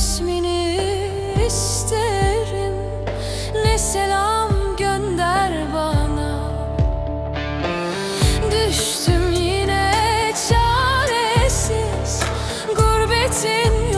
ismini isterim. Ne selam gönder bana. Düştüm yine çaresiz. Gurbetin